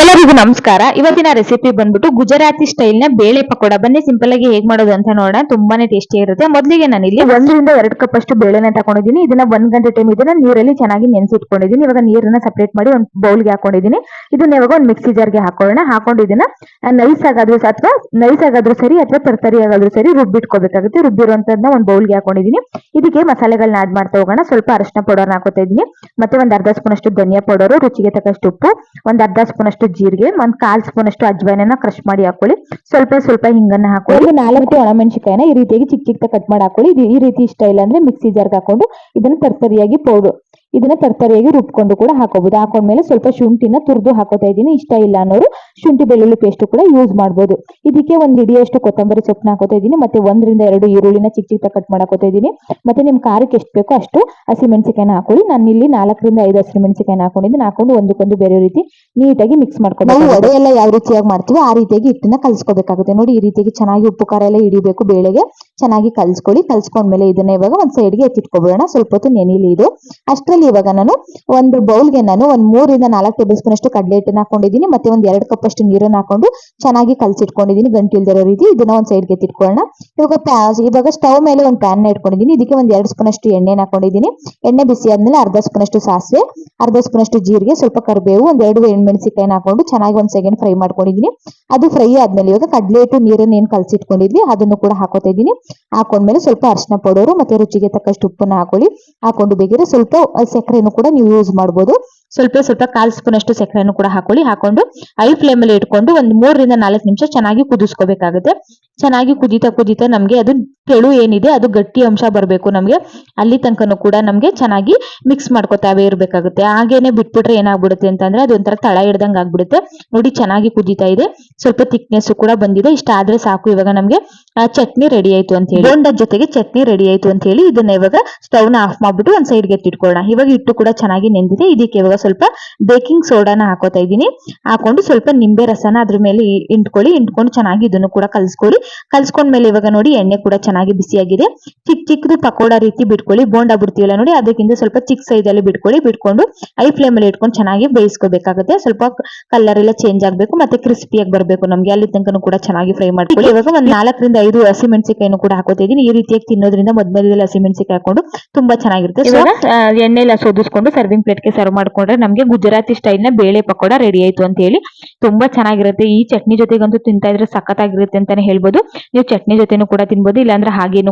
ಎಲ್ಲರಿಗೂ ನಮಸ್ಕಾರ. ಇವತ್ತಿನ ರೆಸಿಪಿ ಬಂದ್ಬಿಟ್ಟು ಗುಜರಾತಿ ಸ್ಟೈಲ್ನ ಬೇಳೆ ಪಕೋಡ. ಬನ್ನಿ ಸಿಂಪಲ್ ಆಗಿ ಹೇಗ್ ಮಾಡೋದು ಅಂತ ನೋಡೋಣ. ತುಂಬಾನೇ ಟೇಸ್ಟಿ ಇರುತ್ತೆ. ಮೊದಲಿಗೆ ನಾನು ಇಲ್ಲಿ ಒಂದರಿಂದ ಎರಡು ಕಪ್ ಅಷ್ಟು ಬೇಳೆನ ತಗೊಂಡಿದ್ದೀನಿ. ಇದನ್ನ ಒಂದ್ ಗಂಟೆ ಟೈಮ್ ಇದನ್ನ ನೀರಲ್ಲಿ ಚೆನ್ನಾಗಿ ನೆನೆಸಿಟ್ಕೊಂಡಿದ್ದೀನಿ. ಇವಾಗ ನೀರನ್ನ ಸಪರೇಟ್ ಮಾಡಿ ಒಂದು ಬೌಲ್ಗೆ ಹಾಕೊಂಡಿದ್ದೀನಿ. ಇದನ್ನ ಇವಾಗ ಒಂದು ಮಿಕ್ಸಿ ಜಾರ್ಗೆ ಹಾಕೊಳ್ಳೋಣ. ಹಾಕೊಂಡು ಇದನ್ನ ನೈಸ್ ಆಗಾದ್ರೂ ಅಥವಾ ನೈಸ್ ಆಗಾದ್ರೂ ಸರಿ, ಅಥವಾ ತರಕಾರಿ ಆಗಾದ್ರೂ ಸರಿ ರುಬ್ಬಿಟ್ಕೋಬೇಕಾಗುತ್ತೆ. ರುಬ್ಬಿರುವಂತದನ್ನ ಒಂದು ಬೌಲ್ಗೆ ಹಾಕೊಂಡಿದ್ದೀನಿ. ಇದಕ್ಕೆ ಮಸಾಲೆಗಳನ್ನ ಆಡ್ ಮಾಡ್ತಾ ಹೋಗೋಣ. ಸ್ವಲ್ಪ ಅರಶಿನ ಪೌಡರ್ನ ಹಾಕೋತಾ ಇದ್ದೀನಿ. ಮತ್ತೆ ಒಂದ್ ಅರ್ಧ ಸ್ಪೂನ್ ಅಷ್ಟು ಧನಿಯಾ ಪೌಡರ್ ರುಚಿಗೆ ತಕ್ಕಷ್ಟು ಉಪ್ಪು, ಒಂದ್ ಅರ್ಧ ಸ್ಪೂನ್ ಅಷ್ಟು ಜೀರಿಗೆ, ಒಂದ್ ಕಾಲ್ ಸ್ಪೂನ್ ಅಷ್ಟು ಅಜ್ವಾಯಿನ ಕ್ರಶ್ ಮಾಡಿ ಹಾಕೊಳ್ಳಿ. ಸ್ವಲ್ಪ ಸ್ವಲ್ಪ ಹಿಂಗನ್ನ ಹಾಕೊಳ್ಳಿ. ನಾಲ್ಕು ಒಣಮೆಣಸಿಕಾಯಿನ ಈ ರೀತಿಯಾಗಿ ಚಿಕ್ಕ ಚಿಕ್ಕ ಕಟ್ ಮಾಡಿ ಹಾಕೊಳ್ಳಿ. ಈ ರೀತಿ ಸ್ಟೈಲ್ ಅಂದ್ರೆ ಮಿಕ್ಸಿ ಜಾರ್ಗೆ ಹಾಕೊಂಡು ಇದನ್ನ ತರ್ತರಿಯಾಗಿ ಪೌಡರ್ ಇದನ್ನ ತರ್ತರಿಯಾಗಿ ರುಬ್ಕೊಂಡು ಕೂಡ ಹಾಕೋಬಹುದು ಹಾಕೊಂಡ್ಮೇಲೆ ಸ್ವಲ್ಪ ಶುಂಠಿನ ತುರಿದು ಹಾಕೋತಾ ಇದ್ದೀನಿ. ಇಷ್ಟ ಇಲ್ಲ ಅನ್ನೋರು ಶುಂಠಿ ಬೆಳ್ಳುಳ್ಳಿ ಪೇಸ್ಟ್ ಕೂಡ ಯೂಸ್ ಮಾಡಬಹುದು ಇದಕ್ಕೆ ಒಂದ್ ಇಡಿಯಷ್ಟು ಕೊತ್ತಂಬರಿ ಸೊಪ್ಪನ್ನ ಹಾಕೋತಾ ಇದ್ದೀನಿ. ಮತ್ತೆ ಒಂದರಿಂದ ಎರಡು ಈರುಳ್ಳಿನ ಚಿಕ್ಕ ಚಿಕ್ಕ ಕಟ್ ಮಾಡಾಕೋತಾ ಇದ್ದೀನಿ. ಮತ್ತೆ ನಿಮ್ ಖಾರಕ್ಕೆ ಎಷ್ಟು ಬೇಕೋ ಅಷ್ಟು ಹಸಿಮೆಣಸಿಕಾಯಿನ ಹಾಕೊಳ್ಳಿ. ನಾನು ಇಲ್ಲಿ ನಾಲ್ಕರಿಂದ ಐದು ಹಸಿಮೆಣಸಿಕಾಯಿನ ಹಾಕೊಂಡಿದ್ದೀನಿ. ಹಾಕೊಂಡು ಒಂದಕ್ಕೊಂದು ಬೇರೆ ರೀತಿ ನೀಟಾಗಿ ಮಿಕ್ಸ್ ಮಾಡ್ಕೊಂಡು ವಡೆ ಎಲ್ಲ ಯಾವ ರೀತಿಯಾಗಿ ಮಾಡ್ತೀವಿ ಆ ರೀತಿಯಾಗಿ ಹಿಟ್ಟನ್ನ ಕಲಿಸ್ಕೋಬೇಕಾಗುತ್ತೆ. ನೋಡಿ ಈ ರೀತಿಯಾಗಿ ಚೆನ್ನಾಗಿ ಉಪ್ಪು ಖಾರ ಎಲ್ಲ ಹಿಡಿಬೇಕು ಬೇಳೆಗೆ. ಚೆನ್ನಾಗಿ ಕಲ್ಸ್ಕೊಳ್ಳಿ. ಕಲ್ಸ್ಕೊಂಡ್ಮೇಲೆ ಇದನ್ನ ಇವಾಗ ಒಂದ್ ಸೈಡ್ಗೆ ಎತ್ತಿಟ್ಕೊಬಿಡೋಣ. ಸ್ವಲ್ಪ ಹೊತ್ತು ನೆನಿಲಿ ಇದು. ಅಷ್ಟರಲ್ಲಿ ಇವಾಗ ನಾನು ಒಂದು ಬೌಲ್ಗೆ ನಾನು ಒಂದ್ ಮೂರಿಂದ ನಾಲ್ಕು ಟೇಬಲ್ ಸ್ಪೂನ್ ಅಷ್ಟು ಕಡಲೆ ಹಿಟ್ಟನ್ನ ಹಾಕೊಂಡಿದ್ದೀನಿ. ಮತ್ತೆ ಒಂದ್ ಎರಡು ಕಪ್ ಅಷ್ಟು ನೀರನ್ನ ಹಾಕೊಂಡು ಚೆನ್ನಾಗಿ ಕಲ್ಸಿಟ್ಕೊಂಡಿದ್ದೀನಿ. ಗಂಟು ಇಲ್ದಿರೋ ರೀತಿ ಇದನ್ನ ಒಂದ್ ಸೈಡ್ಗೆ ಎತ್ತಿಟ್ಕೊಳ್ಳೋಣ. ಇವಾಗ ಇವಾಗ ಸ್ಟವ್ ಮೇಲೆ ಒಂದು ಪ್ಯಾನ್ ಇಟ್ಕೊಂಡಿದ್ದೀನಿ. ಇದಕ್ಕೆ ಒಂದ್ ಎರಡು ಸ್ಪೂನ್ ಅಷ್ಟು ಎಣ್ಣೆನ ಹಾಕೊಂಡಿದ್ದೀನಿ. ಎಣ್ಣೆ ಬಿಸಿ ಆದ್ಮೇಲೆ ಅರ್ಧ ಸ್ಪೂನ್ ಅಷ್ಟು ಸಾಸಿವೆ, ಅರ್ಧ ಸ್ಪೂನ್ ಅಷ್ಟು ಜೀರಿಗೆ, ಸ್ವಲ್ಪ ಕರಿಬೇವು, ಒಂದ್ ಎರಡು ಎಣ್ಮೆಣಸಿಕಾಯಿನ ಹಾಕೊಂಡು ಚೆನ್ನಾಗಿ ಒಂದ್ ಸೆಕೆಂಡ್ ಫ್ರೈ ಮಾಡ್ಕೊಂಡಿದ್ದೀನಿ. ಅದು ಫ್ರೈ ಆದ್ಮೇಲೆ ಇವಾಗ ಕಡಲೆ ಹಿಟ್ಟು ನೀರನ್ನ ಏನ್ ಕಲ್ಸಿಟ್ಕೊಂಡಿದ್ವಿ ಅದನ್ನು ಕೂಡ ಹಾಕೋತಾ ಇದ್ದೀನಿ. ಹಾಕೊಂಡ್ಮೇಲೆ ಸ್ವಲ್ಪ ಅರಿಶಿನ ಪೌಡರು ಮತ್ತೆ ರುಚಿಗೆ ತಕ್ಕಷ್ಟು ಉಪ್ಪನ್ನ ಹಾಕೊಳ್ಳಿ. ಹಾಕೊಂಡು ಬೇಕಿದ್ರೆ ಸ್ವಲ್ಪ ಸಕ್ಕರೆನೂ ಕೂಡ ನೀವು ಯೂಸ್ ಮಾಡ್ಬೋದು. ಸ್ವಲ್ಪ ಸ್ವಲ್ಪ ಕಾಲ್ ಸ್ಪೂನ್ ಅಷ್ಟು ಸಕ್ಕರೆನೂ ಕೂಡ ಹಾಕೊಳ್ಳಿ. ಹಾಕೊಂಡು ಐ ಫ್ಲೇಮ್ ಅಲ್ಲಿ ಇಟ್ಕೊಂಡು ಒಂದು ಮೂರರಿಂದ ನಾಲ್ಕು ನಿಮಿಷ ಚೆನ್ನಾಗಿ ಕುದಿಸ್ಕೋಬೇಕಾಗುತ್ತೆ. ಚೆನ್ನಾಗಿ ಕುದೀತಾ ಕುದಿತಾ ನಮ್ಗೆ ಅದು ತೆಳು ಏನಿದೆ ಅದು ಗಟ್ಟಿ ಅಂಶ ಬರಬೇಕು ನಮ್ಗೆ. ಅಲ್ಲಿ ತನಕನೂ ಕೂಡ ನಮ್ಗೆ ಚೆನ್ನಾಗಿ ಮಿಕ್ಸ್ ಮಾಡ್ಕೊತಾವೆ ಇರಬೇಕಾಗುತ್ತೆ. ಹಾಗೇನೆ ಬಿಟ್ಬಿಟ್ರೆ ಏನಾಗ್ಬಿಡುತ್ತೆ ಅಂತಂದ್ರೆ ಅದು ಒಂಥರ ತಳ ಹಿಡ್ದಂಗೆ ಆಗ್ಬಿಡುತ್ತೆ. ನೋಡಿ ಚೆನ್ನಾಗಿ ಕುದೀತಾ ಇದೆ. ಸ್ವಲ್ಪ ಥಿಕ್ನೆಸ್ ಕೂಡ ಬಂದಿದೆ. ಇಷ್ಟ ಆದ್ರೆ ಸಾಕು ಇವಾಗ ನಮ್ಗೆ. ಚಟ್ನಿ ರೆಡಿ ಆಯ್ತು ಅಂತ ಹೇಳಿ. ಬೋಂಡದ ಜೊತೆಗೆ ಚಟ್ನಿ ರೆಡಿ ಆಯ್ತು ಅಂತ ಹೇಳಿ ಇದನ್ನ ಇವಾಗ ಸ್ಟವ್ನ ಆಫ್ ಮಾಡ್ಬಿಟ್ಟು ಒಂದ್ ಸೈಡ್ಗೆ ಎತ್ತಿಟ್ಕೊಳ್ಳೋಣ. ಇವಾಗ ಹಿಟ್ಟು ಕೂಡ ಚೆನ್ನಾಗಿ ನೆಂದಿದೆ. ಇದಕ್ಕೆ ಇವಾಗ ಸ್ವಲ್ಪ ಬೇಕಿಂಗ್ ಸೋಡಾನ ಹಾಕೋತಾ ಇದ್ದೀನಿ. ಹಾಕೊಂಡು ಸ್ವಲ್ಪ ನಿಂಬೆ ರಸನ ಅದ್ರ ಮೇಲೆ ಇಟ್ಕೊಳ್ಳಿ. ಇಂಟ್ಕೊಂಡು ಚೆನ್ನಾಗಿ ಇದನ್ನು ಕೂಡ ಕಲ್ಸ್ಕೊಳ್ಳಿ. ಕಲ್ಸ್ಕೊಂಡ್ಮೇಲೆ ಇವಾಗ ನೋಡಿ ಎಣ್ಣೆ ಕೂಡ ಚೆನ್ನಾಗಿ ಬಿಸಿಯಾಗಿದೆ. ಚಿಕ್ಕ ಚಿಕ್ಕದು ಪಕೋಡ ರೀತಿ ಬಿಟ್ಕೊಳ್ಳಿ. ಬೋಂಡ ಬಿಡ್ತೀವಲ್ಲ ನೋಡಿ ಅದಕ್ಕಿಂತ ಸ್ವಲ್ಪ ಚಿಕ್ಕ ಸೈಜ್ ಅಲ್ಲಿ ಬಿಟ್ಕೊಳ್ಳಿ. ಬಿಟ್ಕೊಂಡು ಐ ಫ್ಲೇಮ್ ಅಲ್ಲಿ ಇಟ್ಕೊಂಡು ಚೆನ್ನಾಗಿ ಬೇಯಿಸ್ಕೋಬೇಕಾಗುತ್ತೆ. ಸ್ವಲ್ಪ ಕಲರ್ ಎಲ್ಲ ಚೇಂಜ್ ಆಗಬೇಕು ಮತ್ತೆ ಕ್ರಿಸ್ಪಿಯಾಗಿ ಬರಬೇಕು ನಮಗೆ. ಅಲ್ಲಿ ತನಕ ಕೂಡ ಚೆನ್ನಾಗಿ ಫ್ರೈ ಮಾಡ್ಕೊಳ್ಳಿ. ಇವಾಗ ಒಂದು ನಾಲ್ಕರಿಂದ ಐದು ಹಸಿಮೆಣಸಿಕಾಯಿನೂ ಕೂಡ ಹಾಕೋತಾ ಇದೀನಿ ಈ ರೀತಿಯಾಗಿ ತಿನ್ನೋದ್ರಿಂದ ಮಧ್ಯದಲ್ಲಿ ಹಸಿಮೆಣಸಿಕಾಯಿ ಹಾಕೊಂಡು ತುಂಬಾ ಚೆನ್ನಾಗಿರುತ್ತೆ. ಎಣ್ಣೆ ಎಲ್ಲ ಸೋದಿಸ್ಕೊಂಡು ಸರ್ವಿಂಗ್ ಪ್ಲೇಟ್ಗೆ ಸರ್ವ್ ಮಾಡ್ಕೊಂಡ್ರೆ ನಮ್ಗೆ ಗುಜರಾತಿ ಸ್ಟೈಲ್ನ ಬೇಳೆ ಪಕೋಡ ರೆಡಿ ಆಯ್ತು ಅಂತ ಹೇಳಿ. ತುಂಬಾ ಚೆನ್ನಾಗಿರುತ್ತೆ. ಈ ಚಟ್ನಿ ಜೊತೆಗಂತೂ ತಿಂತಾ ಇದ್ರೆ ಸಖತ್ತಾಗಿರುತ್ತೆ ಅಂತಾನೆ ಹೇಳ್ಬೋದು. ನೀವು ಚಟ್ನಿ ಜೊತೆನೂ ಕೂಡ ತಿನ್ಬೋದು, ಇಲ್ಲಾಂದ್ರೆ ಹಾಗೇನು